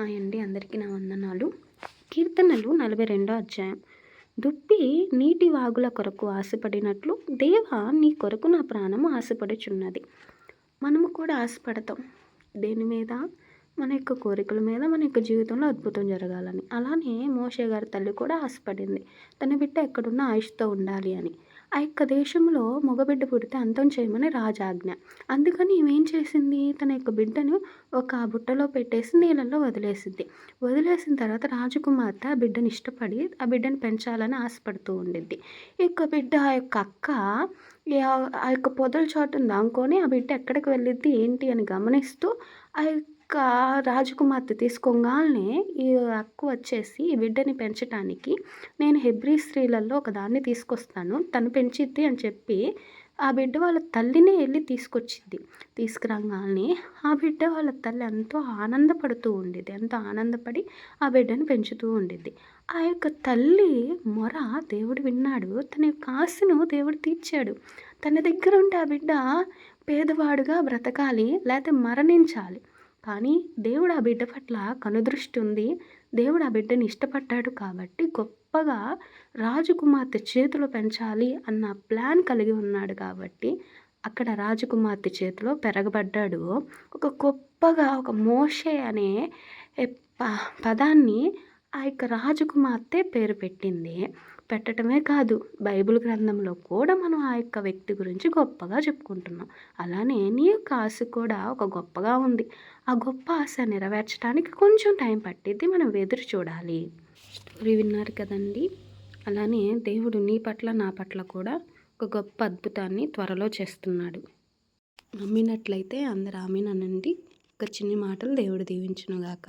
Hi అండి అందరికీ నా వందనాలు. కీర్తనలు నలభై రెండో అధ్యాయం. దుప్పి నీటి వాగుల కొరకు ఆశపడినట్లు దేవ నీ కొరకు నా ప్రాణము ఆశపడుచున్నది. మనము కూడా ఆశపడతాం. దేని మీద? మన యొక్క కోరికల మీద మన యొక్క జీవితంలో అద్భుతం జరగాలని. అలానే మోషే గారి తల్లి కూడా ఆశపడింది. తన బిడ్డ ఎక్కడున్నా ఆయుష్తో ఉండాలి అని. ఆ యొక్క దేశంలో మగబిడ్డ పుడితే అంతం చేయమని రాజాజ్ఞ. అందుకని ఏం చేసింది? తన యొక్క బిడ్డను ఒక బుట్టలో పెట్టేసి నీళ్ళల్లో వదిలేసింది. వదిలేసిన తర్వాత రాజకుమార్తె ఆ బిడ్డను ఇష్టపడి ఆ బిడ్డను పెంచాలని ఆశపడుతూ ఉండిద్ది ఈ యొక్క బిడ్డ ఆ యొక్క అక్క ఆ యొక్క పొదల చోటును దాంకొని ఆ బిడ్డ ఎక్కడికి వెళ్ళిద్ది ఏంటి అని గమనిస్తూ ఆ యొక్క రాజకుమార్తె తీసుకోగానే ఈ అక్క వచ్చేసి ఈ బిడ్డని పెంచటానికి నేను హెబ్రీ స్త్రీలలో ఒకదాన్ని తీసుకొస్తాను తను పెంచిద్ది అని చెప్పి ఆ బిడ్డ వాళ్ళ తల్లినే వెళ్ళి తీసుకొచ్చింది తీసుకురాగానే ఆ బిడ్డ వాళ్ళ తల్లి ఎంతో ఆనందపడుతూ ఉండేది ఎంతో ఆనందపడి ఆ బిడ్డను పెంచుతూ ఉండేది ఆ యొక్క తల్లి మొర దేవుడు విన్నాడు తన యొక్క ఆశను దేవుడు తీర్చాడు. తన దగ్గర ఉంటే ఆ బిడ్డ పేదవాడుగా బ్రతకాలి లేకపోతే మరణించాలి. కానీ దేవుడు ఆ బిడ్డ పట్ల కనుదృష్టి ఉంది. దేవుడు ఆ బిడ్డని ఇష్టపడ్డాడు కాబట్టి గొప్పగా రాజకుమార్తె చేతిలో పెంచాలి అన్న ప్లాన్ కలిగి ఉన్నాడు కాబట్టి అక్కడ రాజకుమార్తె చేతిలో పెరగబడ్డాడు. ఒక గొప్పగా ఒక మోషే అనే పదాన్ని ఆ యొక్క రాజకుమార్తె పేరు పెట్టింది. పెట్టడమే కాదు బైబిల్ గ్రంథంలో కూడా మనం ఆ యొక్క వ్యక్తి గురించి గొప్పగా చెప్పుకుంటున్నాం. అలానే నీ యొక్క ఆశ కూడా ఒక గొప్పగా ఉంది. ఆ గొప్ప ఆశ నెరవేర్చడానికి కొంచెం టైం పట్టిద్ది మనం ఎదురు చూడాలి. స్టోరీ విన్నారు కదండి? అలానే దేవుడు నీ పట్ల నా పట్ల కూడా ఒక గొప్ప అద్భుతాన్ని త్వరలో చేస్తున్నాడు. నమ్మినట్లయితే అందరు ఆమె ఒక చిన్ని మాటలు దేవుడు దీవించునుగాక.